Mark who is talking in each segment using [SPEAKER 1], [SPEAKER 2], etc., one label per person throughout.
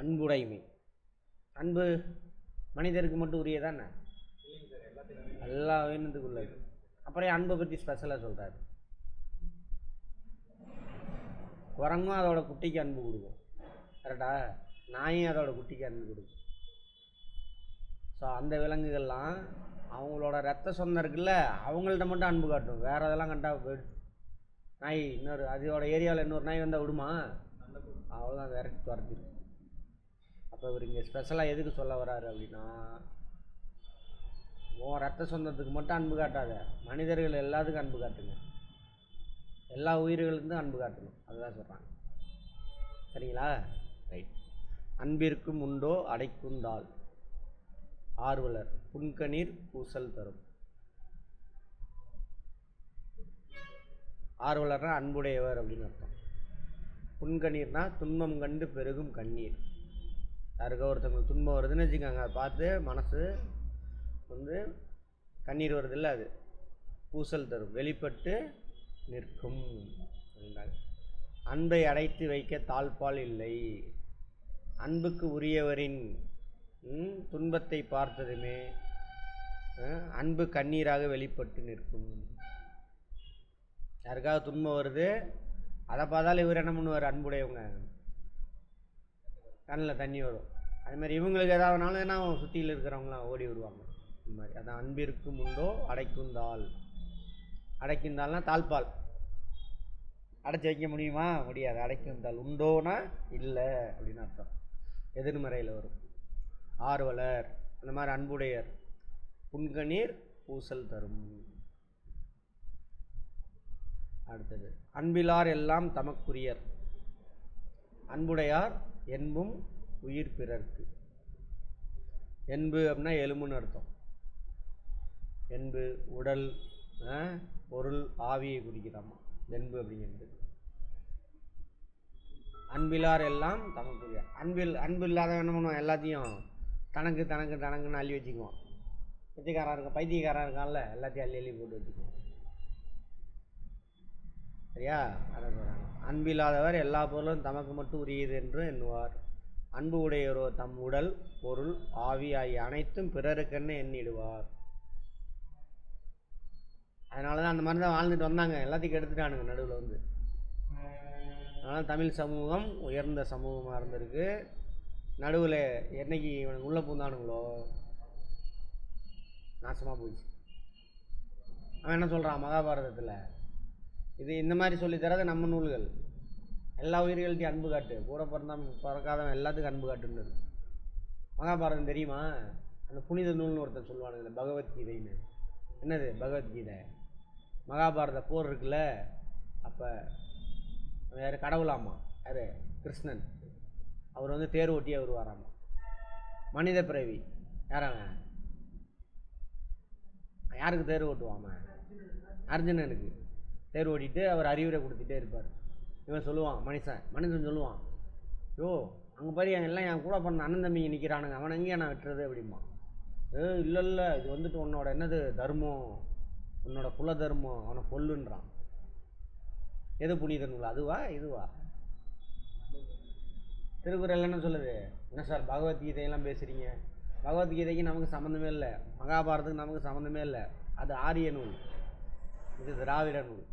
[SPEAKER 1] அன்புடைமை. அன்பு மனிதருக்கு மட்டும் உரியதானே எல்லா உயிரினத்துக்கு அப்புறம் அன்பை பற்றி ஸ்பெஷலாக சொல்கிறாரு குரங்கும் அதோட குட்டிக்கு அன்பு கொடுக்கும். கரெக்டா நாயும் அதோட குட்டிக்கு அன்பு கொடுக்கும். ஸோ அந்த விலங்குகள்லாம் அவங்களோட ரத்த சொந்தம் இருக்குல்ல அவங்கள்ட்ட மட்டும் அன்பு காட்டும் வேறு இதெல்லாம் கண்டா போயிடுச்சு நாய் இன்னொரு அதோட ஏரியாவில் இன்னொரு நாய் வந்தால் விடுமா? அவ்வளோதான் விரட்டி துரத்திடும். அப்போ இவர் இங்கே ஸ்பெஷலாக எதுக்கு சொல்ல வராரு அப்படின்னா உன் ரத்த சொந்தத்துக்கு மட்டும் அன்பு காட்டாத. மனிதர்கள் எல்லாத்துக்கும் அன்பு காட்டுங்க. எல்லா உயிர்களுக்கும் அன்பு காட்டணும். அதுதான் சொல்கிறாங்க சரிங்களா? ரைட் அன்பிற்கும் உண்டோ அடைக்குந்தால் ஆர்வலர் புன்கணீர் பூசல் தரும். ஆர்வலர்னா அன்புடையவர் அப்படின்னு அர்த்தம். புன்கணீர்னா துன்பம் கண்டு பெருகும் கண்ணீர். யாருக்கோ ஒருத்தவங்களுக்கு துன்பம் வருதுன்னு வச்சுக்கோங்க. அதை பார்த்து மனசு வந்து கண்ணீர் வருதில்ல அது. பூசல் தரும். வெளிப்பட்டு நிற்கும் அப்படின்றாங்க அன்பை அடைத்து வைக்க தாழ்பால் இல்லை. அன்புக்கு உரியவரின் ம், துன்பத்தை பார்த்ததுமே அன்பு கண்ணீராக வெளிப்பட்டு நிற்கும். யாருக்காவது துன்பம் வருது அதை பார்த்தாலும் இவர் என்ன பண்ணுவார்? அன்புடையவங்க. கண்ணில் தண்ணி வரும். அதுமாதிரி இவங்களுக்கு ஏதாவதுனாலும் என்ன சுற்றியில் இருக்கிறவங்களாம் ஓடி வருவாங்க. இந்த மாதிரி. அதான் அன்பிற்கும் உண்டோ அடைக்குந்தாள் அடைக்குந்தாள்னா தாழ்பால் அடைச்சி வைக்க முடியுமா? முடியாது. அடைக்குந்தாள் உண்டோனா இல்லை அப்படின்னு அர்த்தம். எதிர்மறையில் வரும். ஆர்வலர் அந்த மாதிரி அன்புடையர். புன்கணீர் பூசல் தரும். அடுத்தது. அன்பிலார் எல்லாம் தமக்குரியர். அன்புடையார் என்பும் உயிர் பிறர்க்கு. என்பு அப்படின்னா எலும்புன்னு அர்த்தம். என்பு உடல் பொருள் ஆவியை குறிக்கிறாமா? என்பு அப்படிங்கிறது அன்பிலார் எல்லாம் தமக்குரிய. அன்பில் அன்பு இல்லாதவன் என்ன பண்ணுவோம் எல்லாத்தையும் தனக்கு தனக்கு தனக்குன்னு அள்ளி வச்சுக்குவோம் பிச்சைக்காரன் இருக்கான் பைத்தியக்காரன் இருக்கான்ல எல்லாத்தையும் அள்ளி அள்ளி போட்டு வச்சுக்குவோம் சரியா? அதை சொல்கிறாங்க அன்பில்லாதவர் எல்லா பொருளும் தமக்கு மட்டும் உரியது என்று எண்ணுவார். அன்பு உடையவரோ தம் உடல் பொருள் ஆவி ஆகிய அனைத்தும் பிறருக்கென்னு எண்ணிடுவார். அதனால தான் அந்த மாதிரி தான் வாழ்ந்துட்டு வந்தாங்க. எல்லாத்தையும் கெடுத்துட்டானுங்க நடுவில் வந்து. அதனால் தமிழ் சமூகம் உயர்ந்த சமூகமாக இருந்திருக்கு. நடுவில் என்னைக்கு இவனுக்கு உள்ளே பூந்தானுங்களோ நாசமாக போயிடுச்சு. அவன் என்ன சொல்கிறான் மகாபாரதத்தில். இது இந்த மாதிரி சொல்லித்தரது நம்ம நூல்கள். எல்லா உயிர்கள்ட்டையும் அன்பு காட்டு. கூட பிறந்தான் பிறக்காதவன் எல்லாத்துக்கும் அன்பு காட்டுன்னு மகாபாரதம் தெரியுமா? அந்த புனித நூல்னு ஒருத்தர் சொல்லுவானுங்க பகவத்கீதைன்னு. என்னது? பகவத்கீதை. மகாபாரத போர் இருக்குல்ல? அப்போ வேறு கடவுளாமா? யார்? கிருஷ்ணன். அவர் வந்து தேர் ஓட்டியே வருவாராமா? மனித பிறவி. யாராவன் யாருக்கு தேர் ஓட்டுவாம அர்ஜுனனுக்கு. தேர் ஓட்டிட்டு அவர் அறிவுரை கொடுத்துட்டே இருப்பார். இவன் சொல்லுவான் மனுஷன் மனுஷன் சொல்லுவான் யோ அங்கே பாரு என் எல்லாம் என் கூட பண்ண அண்ணன் தம்பிங்க நிற்கிறானுங்க அவன் எங்கேயா நான் வெட்டுறது? அப்படிமா ஏ இல்லை இல்லை இது வந்துட்டு உன்னோட என்னது தர்மம் உன்னோட குல தர்மம் அவனை கொல்லுன்றான். எது புனித நூல் அதுவா இதுவா? திருக்குறள் என்ன சொல்லுது? என்ன சார் பகவத்கீதையெல்லாம் பேசுகிறீங்க பகவத்கீதைக்கு நமக்கு சம்மந்தமே இல்லை மகாபாரதத்துக்கு நமக்கு சம்மந்தமே இல்லை அது ஆரிய நூல் இது திராவிட நூல்.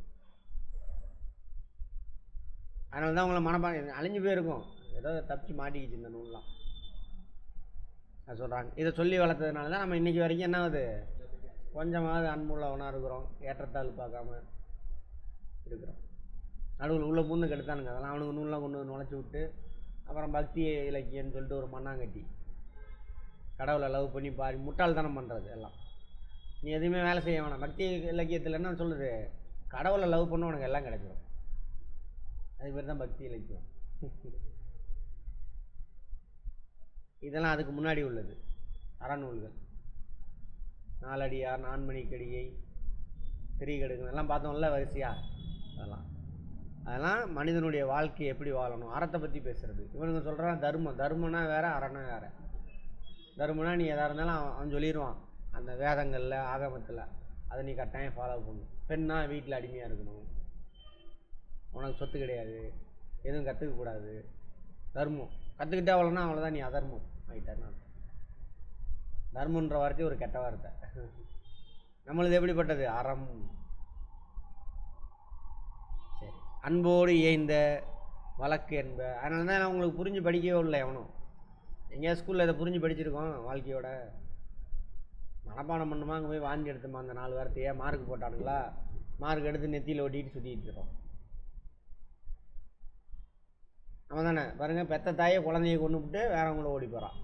[SPEAKER 1] அதனால தான் உங்களை மனப்பா அழிஞ்சு போயிருக்கும். ஏதோ தப்பிச்சு மாட்டிக்கிச்சு இந்த நூல்லாம். அது சொல்கிறாங்க இதை சொல்லி வளர்த்ததுனால தான் நம்ம இன்றைக்கி வரைக்கும் என்ன ஆகுது? கொஞ்சமாவது அன்புள்ளவனாக இருக்கிறோம். ஏற்றத்தாழ் பார்க்காம இருக்கிறோம். நடுவில் உள்ள பூந்து கெடுத்தானுங்க. அதெல்லாம் அவனுக்கு நூல்லாம் கொண்டு வந்து நுழைச்சி விட்டு அப்புறம் பக்தி இலக்கியம்னு சொல்லிட்டு ஒரு மண்ணாங்கட்டி கடவுளை லவ் பண்ணி பாரி முட்டாள்தனம் பண்ணுறது எல்லாம். நீ எதுவுமே வேலை செய்ய வேணாம். பக்தி இலக்கியத்தில் என்ன சொல்லுது? கடவுளை லவ் பண்ண உனக்கு எல்லாம் கிடைச்சிடும் அது பேர் தான் பக்தி இலக்கியம். இதெல்லாம் அதுக்கு முன்னாடி உள்ளது. அறநூல்கள். நாலடியார் நான்மணிக்கடியை திரிகடுக்கு எல்லாம் பார்த்தோம்ல வரிசையாக அதெல்லாம். அதெல்லாம் மனிதனுடைய வாழ்க்கையை எப்படி வாழணும்? அறத்தை பற்றி பேசுகிறது இவனுங்க சொல்கிறான் தர்மம். தர்மம்னா வேறு அறனா வேறு. தர்மம்னா நீ எதாக இருந்தாலும் அவன் அவன் சொல்லிடுவான் அந்த வேதங்களில் ஆகமத்தில். அதை நீ கட்டாயம் ஃபாலோ பண்ணணும் பெண்ணாக வீட்டில் அடிமையாக இருக்கணும். உனக்கு சொத்து கிடையாது. எதுவும் கற்றுக்கக்கூடாது தர்மம். கற்றுக்கிட்டே அவ்வளோனா அவ்வளோதான் நீ அதர்மம். ஆகிட்டாருன்னு தர்மன்ற வார்த்தை ஒரு கெட்ட வார்த்தை. நம்மளது எப்படிப்பட்டது? அறம். சரி. அன்போடு ஏய்ந்த வழக்கு என்ப அதனால தான் உங்களுக்கு புரிஞ்சு படிக்கவே இல்லை எவனும். எங்கேயா ஸ்கூலில் இதை புரிஞ்சு படிச்சிருக்கோம் வாழ்க்கையோட. மனப்பாடம் பண்ணுமா? அங்கே போய் வாந்தி எடுத்துமா? அந்த நாலு வார்த்தையை? மார்க் போட்டானுங்களா? மார்க் எடுத்து நெத்தியில் ஒட்டிட்டு சுற்றிட்டு இருக்கோம் அவன் தானே பாருங்கள் பெத்த தாயை குழந்தைய கொண்டு விட்டு வேறவங்கள ஓடி போகிறான்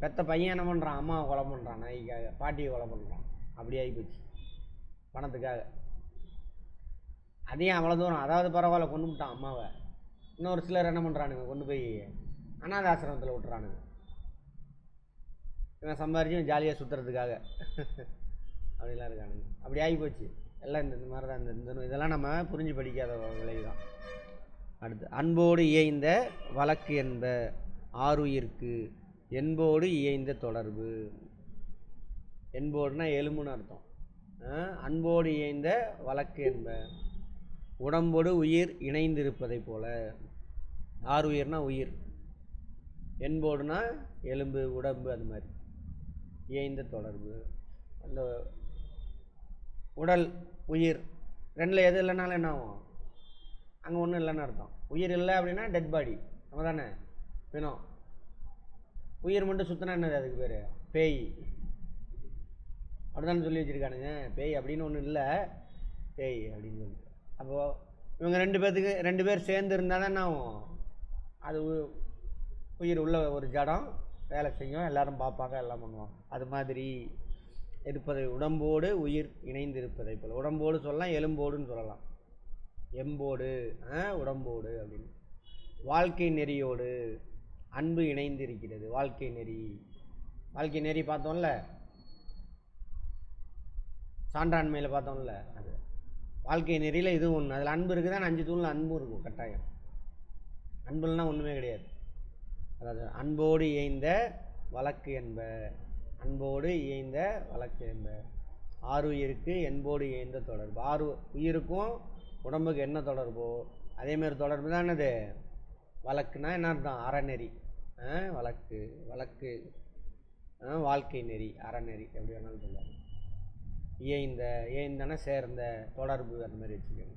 [SPEAKER 1] பெத்த பையன் என்ன பண்ணுறான் அம்மாவை கொலை பண்ணுறான் நாய்க்காக பாட்டியை கொலை பண்ணுறான் அப்படி ஆகிப்போச்சு பணத்துக்காக. அதையும் அவ்வளோ தூரம் அதாவது பரவாயில்ல கொண்டு விட்டான் அம்மாவை. இன்னொரு சிலர் என்ன பண்ணுறானுங்க கொண்டு போய் அனாத ஆசிரமத்தில் விட்டுறானுங்க. இவன் சம்பாரிச்சு ஜாலியாக சுற்றுறதுக்காக அப்படிலாம் இருக்கானுங்க. அப்படி ஆகிப்போச்சு எல்லாம் இந்த இந்த மாதிரி தான் இந்த இந்த இதெல்லாம் நம்ம புரிஞ்சு படிக்காத விலை தான் அடுத்து அன்போடு இயைந்த வழக்கு என்ப ஆருயிர்க்கு என்போடு இயைந்த தொடர்பு. என்போடுனா எலும்புன்னு அர்த்தம். அன்போடு இயைந்த வழக்கு என்ப உடம்போடு உயிர் இணைந்திருப்பதைப் போல. ஆறுயிர்னா உயிர். என்போடுனா எலும்பு உடம்பு அது மாதிரி. இயைந்த தொடர்பு. அந்த உடல் உயிர் ரெண்டில் எது இல்லைனாலும் என்ன ஆகும்? அங்கே ஒன்றும் இல்லைன்னு அர்த்தம். உயிர் இல்லை அப்படின்னா டெட் பாடி நம்ம தானே? வேணும். உயிர் மட்டும் சுற்றினா என்னது அதுக்கு பேர்? பேய். அப்படிதானே சொல்லி வச்சுருக்கானுங்க. பேய் அப்படின்னு ஒன்றும் இல்லை. பேய் அப்படின்னு சொல்லிட்டு. அப்போது இவங்க ரெண்டு பேர்த்துக்கு ரெண்டு பேர் சேர்ந்து இருந்தால் தான் அது உ- உயிர் உள்ள ஒரு ஜடம் வேலை செய்யும் எல்லாரும் பார்ப்பாங்க எல்லாம் பண்ணுவாங்க. அது மாதிரி இருப்பதை உடம்போடு உயிர் இணைந்து இருப்பதை போல். உடம்போடு சொல்லலாம் எலும்போடுன்னு சொல்லலாம். எம்போடு ஆ, உடம்போடு அப்படின்னு. வாழ்க்கை நெறியோடு அன்பு இணைந்து இருக்கிறது வாழ்க்கை நெறி. வாழ்க்கை நெறி பார்த்தோம்ல? சான்றாண்மையில் பார்த்தோம்ல? அது. வாழ்க்கை நெறியில் இதுவும் ஒன்று அதில் அன்பு இருக்குதான் அஞ்சு தூணில் அன்பும் இருக்கும் கட்டாயம். அன்புலன்னா ஒன்றுமே கிடையாது. அதாவது அன்போடு இயைந்த வழக்கு என்ப. அன்போடு இயைந்த வழக்கு என்ப. ஆறு உயிருக்கு என்போடு இயைந்த தொடர்பு. ஆறு உயிருக்கும் உடம்புக்கு என்ன தொடர்போ அதேமாரி தொடர்பு தான் என்னது? வழக்குனா என்ன அர்த்தம்? அறநெறி. ஆ, வழக்கு வழக்கு. ஆ, வாழ்க்கை நெறி அறநெறி எப்படி வேணாலும் சொல்லுவாங்க. இயைந்த இயைந்தன சேர்ந்த தொடர்பு அந்த மாதிரி வச்சுக்கோங்க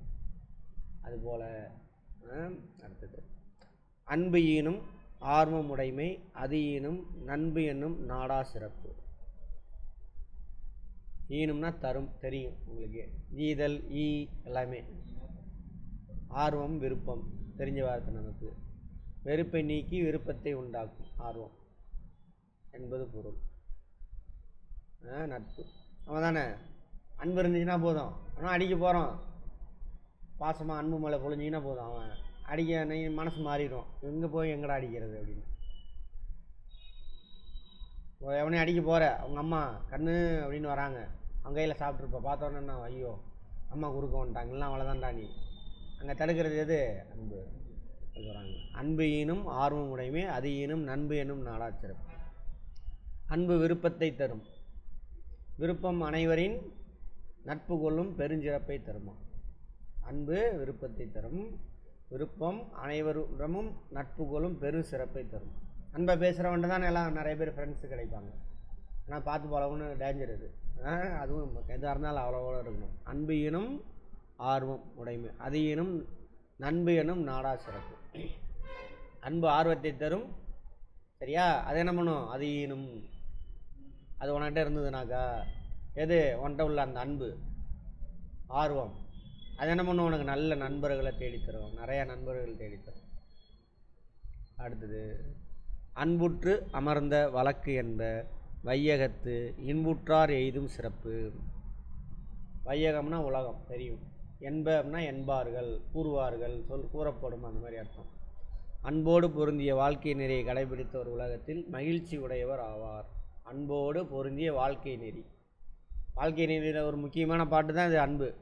[SPEAKER 1] அதுபோல் அடுத்தது. அன்பு ஈனும் ஆர்வமுடைமை அது ஈனும் நண்பு என்னும் நாடா சிறப்பு. ஈனும்னா தரும் தெரியும் உங்களுக்கு. ஈதல் ஈ எல்லாமே. ஆர்வம் விருப்பம் தெரிஞ்ச வார்த்தை நமக்கு. வெறுப்பை நீக்கி விருப்பத்தை உண்டாக்கும் ஆர்வம் என்பது பொருள். ஆ, நட்பு. அவன் தானே அன்பு இருந்துச்சுன்னா போதும். ஆனால் அடிக்க போகிறோம் பாசமாக அன்பு மலை பொழிஞ்சிங்கன்னா போதும். அவன் அடிக்க நீ மனசு மாறிடும். எங்கே போய் எங்கடா அடிக்கிறது அப்படின்னு. எவனையும் அடிக்க போகிற அவங்க அம்மா கண்ணு அப்படின்னு வராங்க. அவங்க கையில் சாப்பிட்ருப்ப பார்த்தோன்னே ஐயோ அம்மா குறுக்க வந்துட்டாங்க. இல்லை அவ்வளோதான்டா நீ. அங்கே தடுக்கிறது எது? அன்பு. சொல்கிறாங்க அன்பு ஈனும் ஆர்வம் உடைமை அது ஈனும் நண்பு எனும் நாடாச்சிறப்பு அன்பு விருப்பத்தை தரும். விருப்பம் அனைவரின் நட்பு கொள்ளும் பெருஞ்சிறப்பை தருமா? அன்பு விருப்பத்தை தரும். விருப்பம் அனைவருடமும் நட்பு கொள்ளும் பெரும் சிறப்பை தரும். அன்பை பேசுகிறவன்ட்டு தான் எல்லாம் நிறைய பேர் ஃப்ரெண்ட்ஸு கிடைப்பாங்க. ஆனால் பார்த்து போலவுன்னு டேஞ்சர் இது. ஆ, அதுவும் எதாக இருந்தாலும் அவ்வளோ இருக்கணும். அன்பு ஈனும் ஆர்வம் உடைமை. அது எனும் நண்பு எனும் நாடா சிறப்பு. அன்பு ஆர்வத்தை தரும். சரியா? அது என்ன பண்ணும்? அது எனும் அது உன்கிட்ட இருந்ததுனாக்கா எது? உன்கிட்ட உள்ள அந்த அன்பு ஆர்வம். அது என்ன பண்ணும்? உனக்கு நல்ல நண்பர்களை தேடித்தரும். நிறையா நண்பர்கள் தேடித்தரும். அடுத்தது அன்புற்று அமர்ந்த வழக்கு என்ப வையகத்து இன்புற்றார் எய்தும் சிறப்பு. வையகம்னா உலகம் தெரியும். என்பம்னா என்பார்கள் கூறுவார்கள் சொல் கூறப்படும் அந்த மாதிரி அர்த்தம். அன்போடு பொருந்திய வாழ்க்கை நெறியை கடைபிடித்த ஒரு உலகத்தில் மகிழ்ச்சி உடையவர் ஆவார். அன்போடு பொருந்திய வாழ்க்கை நெறி. வாழ்க்கை நெறியில் ஒரு முக்கியமான பாட்டு தான் இது அன்பு.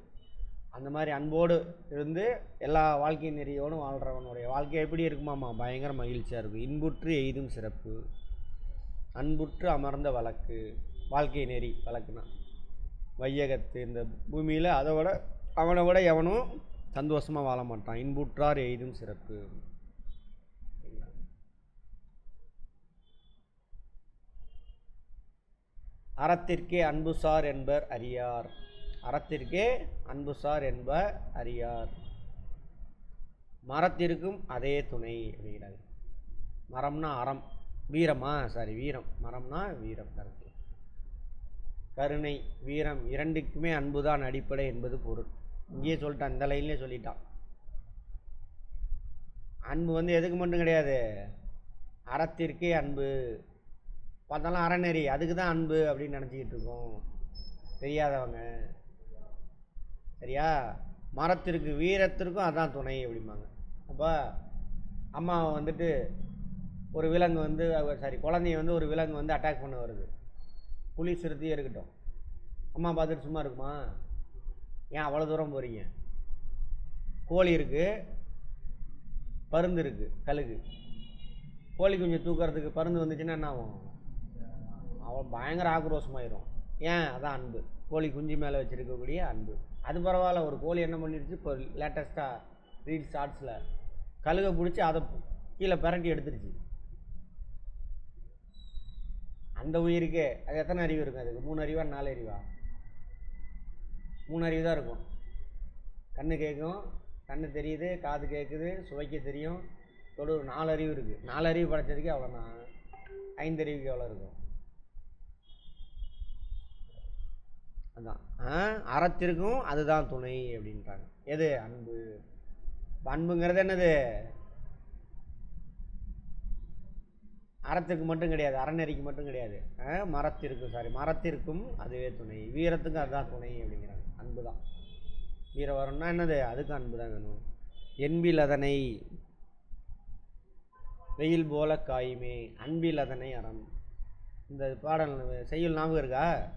[SPEAKER 1] அந்த மாதிரி அன்போடு இருந்து எல்லா வாழ்க்கை நெறியோடும் வாழ்கிறவனுடைய வாழ்க்கை எப்படி இருக்குமாம்மா? பயங்கர மகிழ்ச்சியாக இருக்கும். இன்புற்று எய்தும் சிறப்பு. அன்புற்று அமர்ந்த வழக்கு. வாழ்க்கை நெறி வழக்குனா வையகத்து இந்த பூமியில் அதை விட அவனை விட எவனும் சந்தோஷமாக வாழ மாட்டான். இன்புற்றார் எய்தும் சிறப்பு. அறத்திற்கே அன்புசார் என்பர் அறியார். அறத்திற்கே அன்புசார் என்பர் அறியார். மரத்திற்கும் அதே துணை அப்படிங்கிறாங்க மரம்னா அறம். வீரமா? சாரி வீரம். மரம்னா வீரம் கருத்து கருணை வீரம் இரண்டுக்குமே அன்புதான் அடிப்படை என்பது பொருள். இங்கேயே சொல்லிட்டான் இந்த லைன்லேயே சொல்லிட்டான். அன்பு வந்து எதுக்கு மட்டும் கிடையாது அறத்திற்கே அன்பு. பார்த்தாலும் அறநெறி அதுக்கு தான் அன்பு அப்படின்னு நினச்சிக்கிட்டு இருக்கோம். தெரியாதவங்க. சரியா? மரத்திற்கு வீரத்திற்கும் அதான் துணை அப்படிம்பாங்க. அப்போ அம்மாவை வந்துட்டு ஒரு விலங்கு வந்து சாரி குழந்தைய வந்து ஒரு விலங்கு வந்து அட்டாக் பண்ண வருது. புலி சிறுத்தையே இருக்கட்டும். அம்மா பார்த்துட்டு சும்மா இருக்குமா? ஏன் அவ்வளோ தூரம் போகிறீங்க கோழி இருக்குது பருந்து இருக்குது கழுகு. கோழி குஞ்சு தூக்கிறதுக்கு பருந்து வந்துச்சுன்னா என்ன ஆகும்? அவன் பயங்கர ஆக்ரோஷமாயிரும். ஏன்? அதான் அன்பு. கோழி குஞ்சு மேலே வச்சுருக்கக்கூடிய அன்பு. அது பரவாயில்ல ஒரு கோழி என்ன பண்ணிடுச்சு இப்போ லேட்டஸ்ட்டாக ரீல் ஷார்ட்ஸில் கழுகை பிடிச்சி அதை கீழே பரட்டி எடுத்துருச்சு. அந்த உயிருக்கே. அது எத்தனை அறிவு இருக்கும் அதுக்கு? மூணு அறிவா நாலு அறிவா? மூணு அறிவு தான் இருக்கும். கண் கேட்கும் கண் தெரியுது காது கேட்குது சுவைக்க தெரியும். தொடு நாலு அறிவு இருக்குது நாலு அறிவு படைச்சதுக்கே அவ்வளோதான் ஐந்தறிவுக்கு எவ்வளோ இருக்கும்? அதுதான் அறத்திற்கும் அதுதான் துணை அப்படின்றாங்க. எது? அன்பு. அன்புங்கிறது என்னது? அறத்துக்கு மட்டும் கிடையாது. அறநெறிக்கு மட்டும் கிடையாது. ஆ, மரத்திற்கும் சாரி மரத்திற்கும் அதுவே துணை. வீரத்துக்கும் அதுதான் துணை அப்படிங்கிறாங்க. அன்பு தான் வீரவரம்னா என்னது? அதுக்கும் அன்பு தான் வேணும். என்பில் அதனை வெயில் போல காயுமே. அன்பில் அதனை அறம். இந்த பாடல் செய்யுள் ஞாபகம் இருக்கா?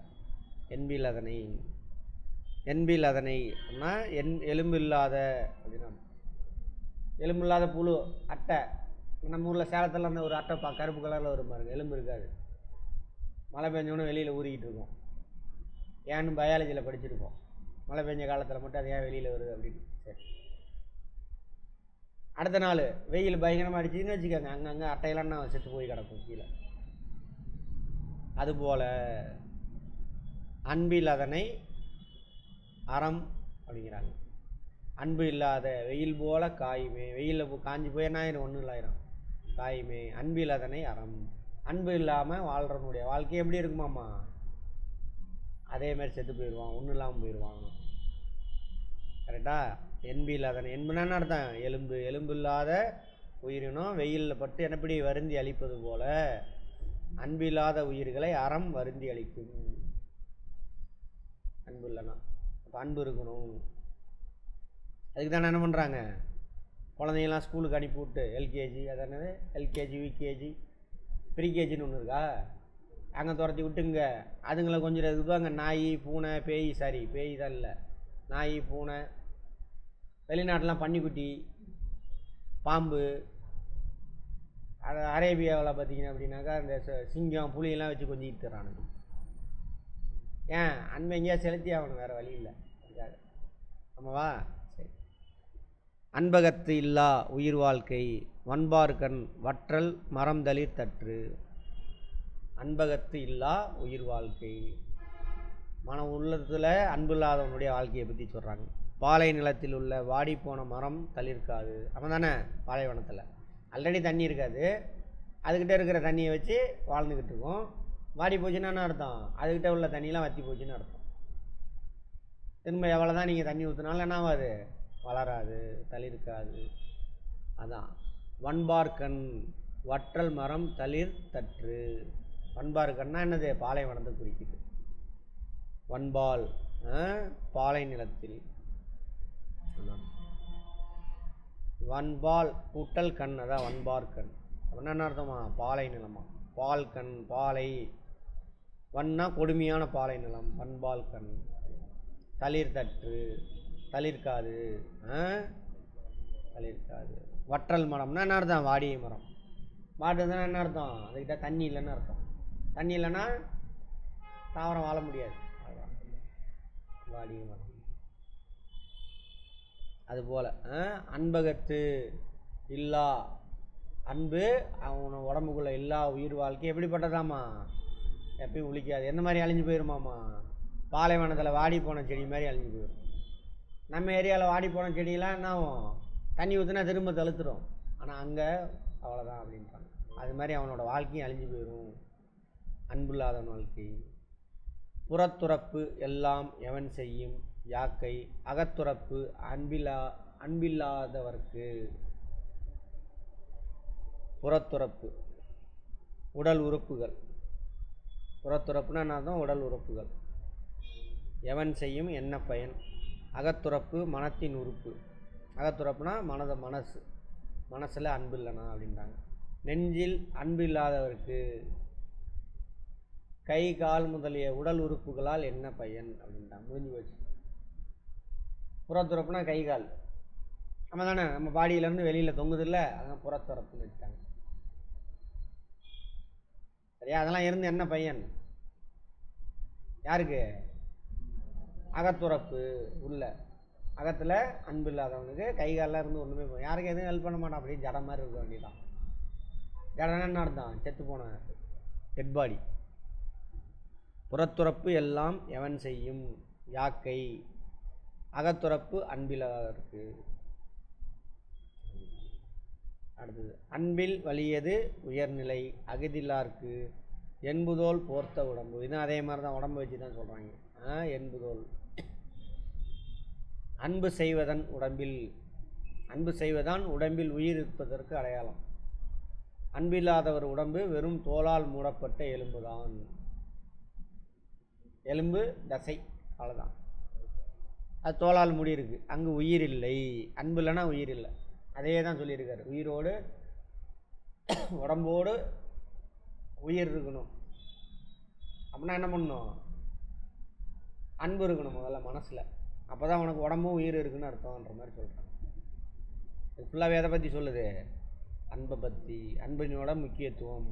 [SPEAKER 1] என்பில் அதனை. என்பில் அதனை அப்படின்னா என் எலும்பில்லாத அப்படின்னா எலும்பில்லாத புழு அட்டை. நம்ம ஊரில் சேலத்தில் அந்த ஒரு அட்டை பா கருப்பு கலரில் வரும் பாருங்க. எலும்பு இருக்காது. மழை பெஞ்சோன்னு வெளியில் ஊறிக்கிட்டு இருக்கும். ஏன்னு பயாலஜியில் படிச்சிருக்கோம். மழை பெஞ்ச காலத்தில் மட்டும் அது ஏன் வெளியில் வருது அப்படின்னு. சரி. அடுத்த நாள் வெயில் பயங்கரமாக அடிச்சுன்னு வச்சுக்கோங்க. அங்கங்கே அட்டையெல்லாம் நான் செத்து போய் கிடக்கும் கீழே. அதுபோல் அன்பில் அதனை அறம் அப்படிங்கிறாங்க. அன்பு இல்லாத வெயில் போல் காயுமே. வெயிலில் போ காஞ்சி போய் என்ன ஆயிரும்? ஒன்றும் இல்லாயிரும் காயுமே. அன்பில் அதனை அறம். அன்பு இல்லாமல் வாழ்கிறவனுடைய வாழ்க்கை எப்படி இருக்குமாம்மா? அதே மாதிரி செத்து போயிடுவான் ஒன்றும் இல்லாமல் போயிடுவான் கரெக்டாக என்பில் அதனை என்புனா அர்த்தம் எலும்பு எலும்பு இல்லாத உயிரினம் வெயிலில் பட்டு என்னப்படி வருந்தி அழிப்பது போல அன்பில்லாத உயிர்களை அறம் வருந்தி அளிக்கும் அன்பு இல்லைன்னா. அப்போ அன்பு இருக்கணும். அதுக்கு தானே என்ன பண்ணுறாங்க குழந்தைங்களாம் ஸ்கூலுக்கு அனுப்பி விட்டு எல்கேஜி அது என்னது? எல்கேஜி யூகேஜி ப்ரீகேஜின்னு ஒன்று இருக்கா? அங்கே துரத்தி விட்டுங்க. அதுங்களை கொஞ்சம் இதுக்கு அங்கே நாய் பூனை பேய் சாரி பேய் தான் இல்லை. நாய் பூனை வெளிநாட்டெலாம் பன்னிக்குட்டி பாம்பு அது அரேபியாவில் பார்த்தீங்கன்னா அப்படின்னாக்கா அந்த சிங்கம் புலியெல்லாம் வச்சு கொஞ்சம் தரானுங்க ஏன்? அன்பை எங்கேயா செலுத்தி ஆகணும் வேறு வழி இல்லை. அதுக்காக. ஆமாவா? சரி. அன்பகத்து இல்லா உயிர் வாழ்க்கை வன்பார்கண் வற்றல் மரம் தளிர் தற்று. அன்பகத்து இல்லா உயிர் வாழ்க்கை. மன உள்ளத்தில் அன்பு இல்லாதவனுடைய வாழ்க்கையை பற்றி சொல்கிறாங்க பாலை நிலத்தில் உள்ள வாடிப்போன மரம் தளிர்க்காது. அவன் தானே பாலைவனத்தில். ஆல்ரெடி தண்ணி இருக்காது. அதுக்கிட்ட இருக்கிற தண்ணியை வச்சு வாழ்ந்துக்கிட்டு இருக்கோம். வாடி போச்சுன்னா என்ன அர்த்தம்? அதுக்கிட்ட உள்ள தண்ணியெலாம் வற்றி போச்சுன்னு அர்த்தம். திரும்ப எவ்வளோ தான் நீங்கள் தண்ணி ஊற்றினாலும் என்ன ஆகாது வளராது தளிர்க்காது. அதான். வன்பார்கண் வற்றல் மரம் தளிர் தற்று. வன்பார்கண்ணா என்னது? பாலைவனத்தை குறிக்குது வன்பால் பாலை நிலத்தில். வன்பால் கூட்டல் கண் அதான் வன்பார் கண். அப்படின்னா என்ன அர்த்தமா? பாலை நிலமா. பால் கண் பாலை. வன்னா கொடுமையான பாலை நிலம் வன்பால் கண். தளிர் தற்று தளிர்காது ஆ? வற்றல் மரம்னா என்ன அர்த்தம்? வாடிய மரம். வாடுதுன்னா என்ன அர்த்தம்? அதுக்கிட்ட தண்ணி இல்லைன்னு அர்த்தம். தண்ணி இல்லைன்னா தாவரம் வாழ முடியாது. வாடி அதுபோல் அன்பகத்து இல்லா அன்பு அவன் உடம்புக்குள்ளே எல்லா உயிர் வாழ்க்கை எப்படிப்பட்டதாம்மா? எப்பயும் உழிக்காது எந்த மாதிரி அழிஞ்சு போயிருமாம்மா? பாலைவனத்தில் வாடி போன செடி மாதிரி அழிஞ்சு போயிடும் நம்ம ஏரியாவில் வாடி போன செடியெல்லாம் என்ன ஆகும்? தண்ணி ஊற்றினா திரும்ப தழுத்துடும் ஆனால் அங்கே அவ்வளோதான் அப்படின்ட்டாங்க அது மாதிரி அவனோட வாழ்க்கையும் அழிஞ்சு போயிடும் அன்புல்லாதவன் வாழ்க்கை புறத்துறப்பு எல்லாம் எவன் செய்யும்? யாக்கை அகத்துறப்பு அன்பிலா அன்பில்லாதவர்க்கு. புறத்துறப்பு. உடல் உறுப்புகள். புறத்துறப்புனா என்ன அர்த்தம் உடல் உறுப்புகள். எவன் செய்யும்? என்ன பயன்? அகத்துறப்பு மனத்தின் உறுப்பு. அகத்துறப்புனா மனத மனசு. மனசில் அன்பு இல்லைனா அப்படின்றாங்க. நெஞ்சில் அன்பு இல்லாதவருக்கு கை கால் முதலிய உடல் உறுப்புகளால் என்ன பயன் அப்படின்ட்டான் முடிஞ்சு போச்சு. புறத்துறப்புனா கை கால். நம்ம தானே நம்ம பாடியிலேருந்து வெளியில் தொங்குதில்ல அதான் புறத்துறப்புன்னு வச்சுட்டாங்க. சரியா? அதெல்லாம் இருந்து என்ன பையன்? யாருக்கு? அகத்துறப்பு உள்ள. அகத்தில் அன்பு இல்லாதவனுக்கு கை கால்லாம் இருந்து ஒன்றுமே போகும். யாருக்கு எதுவும் ஹெல்ப் பண்ண மாட்டான் அப்படியே ஜடம் மாதிரி இருக்க வேண்டியதான் ஜடம்னா என்ன அர்த்தம்? செத்து போன டெட் பாடி புறத்துறப்பு எல்லாம் எவன் செய்யும்? யாக்கை. அகத்துறப்பு அன்பிலாதற்கு அடுத்தது அன்பில் வலியது உயர்நிலை அகதில்லார்க்கு என்புதோல் போர்த்த உடம்பு. இதுவும் அதே மாதிரி தான் உடம்பு வச்சு தான் சொல்கிறாங்க என்புதோல். அன்பு செய்வதன் உடம்பில். அன்பு செய்வதான் உடம்பில் உயிர் இருப்பதற்கு அடையாளம். அன்பில்லாதவர் உடம்பு வெறும் தோலால் மூடப்பட்ட எலும்புதான். எலும்பு தசை அவ்வளோதான் அது தோலால் முடி இருக்குது அங்கே உயிர் இல்லை. அன்பு இல்லைன்னா உயிர் இல்லை. அதே தான் சொல்லியிருக்காரு. உயிரோடு உடம்போடு உயிர் இருக்கணும். அப்படின்னா என்ன பண்ணணும்? அன்பு இருக்கணும் முதல்ல மனசில். அப்போ தான் உனக்கு உடம்பும் உயிர் இருக்குன்னு அர்த்தம்ன்ற மாதிரி சொல்கிறாங்க இது ஃபுல்லாகவே எதை பற்றி சொல்லுது? அன்பை பற்றி அன்பினோட முக்கியத்துவம்.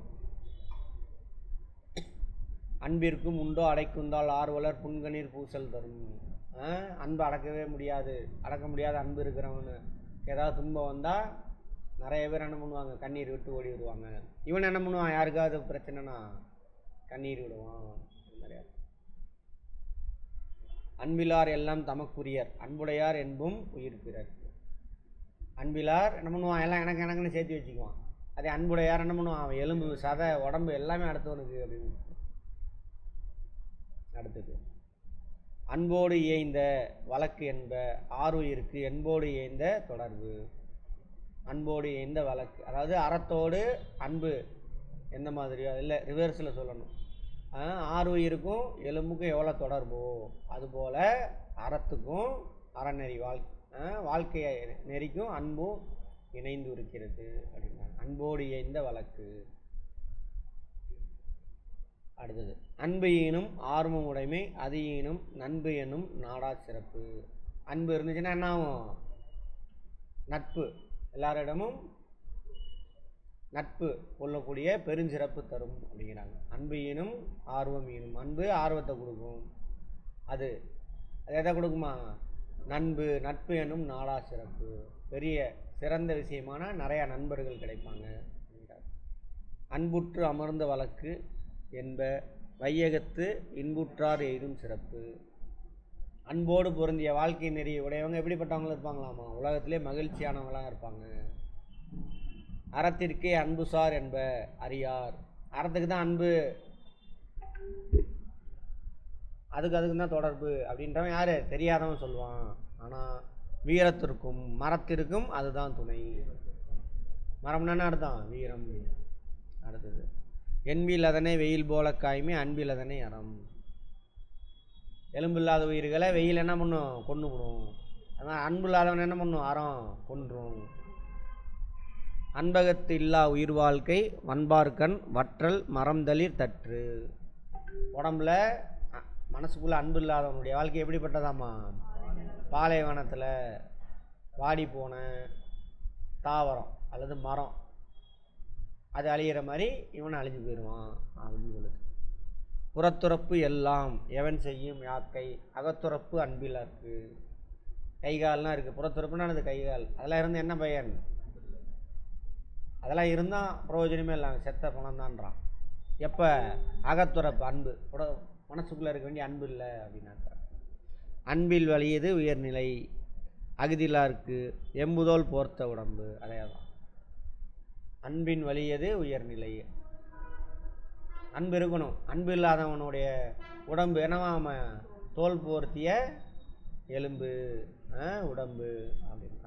[SPEAKER 1] அன்பிற்கும் உண்டோ அடைக்குந்தால் ஆர்வலர் புன்கணீர் பூசல் தரும். ஆ, அடக்கவே முடியாது. அடக்க முடியாத அன்பு இருக்கிறவனு. ஏதாவது துன்பம் வந்தால் நிறைய பேர் என்ன பண்ணுவாங்க? கண்ணீர் விட்டு ஓடி விடுவாங்க இவன் என்ன பண்ணுவான்? யாருக்காவது பிரச்சனைனா கண்ணீர் விடுவான். நிறையா அன்பிலார் எல்லாம் தமக்குரியர். அன்புடையார் என்பும் உயிர் பிறர் அன்பிலார் என்ன பண்ணுவான்? எல்லாம் எனக்கு எனக்குன்னு சேர்த்து வச்சுக்குவான். அதே அன்புடையார் என்ன பண்ணுவான்? அவன் எலும்பு சதை உடம்பு எல்லாமே அடுத்தவனுக்கு அப்படின்னு அடுத்தது அன்போடு இயைந்த வழக்கு என்ப ஆறுயிருக்கு என்போடு இயைந்த தொடர்பு. அன்போடு இயைந்த வழக்கு அதாவது அறத்தோடு அன்பு எந்த மாதிரியோ இல்லை ரிவர்ஸில் சொல்லணும். ஆஹ் ஆறுயிருக்கும் எலும்புக்கும் எவ்வளோ தொடர்போ அதுபோல் அறத்துக்கும் அறநெறி வாழ்க்கை வாழ்க்கையை நெறிக்கும் அன்பும் இணைந்து இருக்கிறது அப்படின்னா அன்போடு இயைந்த வழக்கு. அடுத்தது. அன்பு ஈனும் ஆர்வம் உடைமை அது ஈனும் நண்பு எனும் நாடா சிறப்பு. அன்பு இருந்துச்சுன்னா என்ன ஆகும்? நட்பு. எல்லாரிடமும் நட்பு கொள்ளக்கூடிய பெருஞ்சிறப்பு தரும் அப்படிங்கிறாங்க. அன்பு ஈனும் ஆர்வம் ஈனும் அன்பு ஆர்வத்தை கொடுக்கும். அது அது எதை கொடுக்குமா? நண்பு நட்பு எனும் நாடா சிறப்பு. பெரிய சிறந்த விஷயமான நிறையா நண்பர்கள் கிடைப்பாங்க அப்படிங்கிறார் அன்புற்று அமர்ந்த வழக்கு என்ப வையகத்து இன்புற்றார் எய்தும் சிறப்பு. அன்போடு பொருந்திய வாழ்க்கை நெறி உடையவங்க எப்படிப்பட்டவங்களும் இருப்பாங்களாமா? உலகத்திலே மகிழ்ச்சியானவங்களாம் இருப்பாங்க. அறத்திற்கே அன்பு சார் என்ப அறியார் அறத்துக்கு தான் அன்பு. அதுக்கு அதுக்கு தான் தொடர்பு அப்படின்றவன் யார்? தெரியாதவன் சொல்லுவான். ஆனால் வீரத்திற்கும் மரத்திற்கும் அதுதான் துணை. மரம்னா அடுத்தான் அர்த்தம் வீரம் அடுத்தது. என்பில் அதனை வெயில் போல காய்மை அன்பில் அதனை அறம். எலும்பில்லாத உயிர்களை வெயில் என்ன பண்ணும்? கொண்டு விடும் அதனால் அன்பு இல்லாதவன் என்ன பண்ணும்? அறம் கொன்றும். அன்பகத்து இல்லா உயிர் வாழ்க்கை வன்பார்க்கண் வற்றல் மரம்தளிர் தற்று. உடம்புல மனசுக்குள்ளே அன்பு இல்லாதவனுடைய வாழ்க்கை எப்படிப்பட்டதாம்மா? பாலைவனத்தில் வாடி போன தாவரம் அல்லது மரம். அது அழியிற மாதிரி இவன் அழிஞ்சு போயிடுவான் அப்படின்னு சொல்லுது. புறத்துறப்பு எல்லாம் எவன் செய்யும்? யாக்கை அகத்துறப்பு அன்பில் இருக்குது கைகால்லாம் இருக்குது புறத்துறப்புனா அது கை கால் அதெல்லாம் இருந்து என்ன பயன்? அதெல்லாம் இருந்தால் பிரயோஜனமே இல்லை. செத்த பணம் தான்றான் எப்போ? அகத்துறப்பு அன்பு. உட மனசுக்குள்ளே இருக்க வேண்டிய அன்பு இல்லை அப்படின்னாக்க அன்பில் வலியது உயர்நிலை. அகுதிலாருக்கு எம்புதோல் போர்த்த உடம்பு. அதே தான். அன்பின் வலியது உயர்நிலை அன்பு இருக்கணும். அன்பு இல்லாதவனுடைய உடம்பு என்னவா அவன் தோல் போர்த்திய எலும்பு. உடம்பு அப்படின்னு.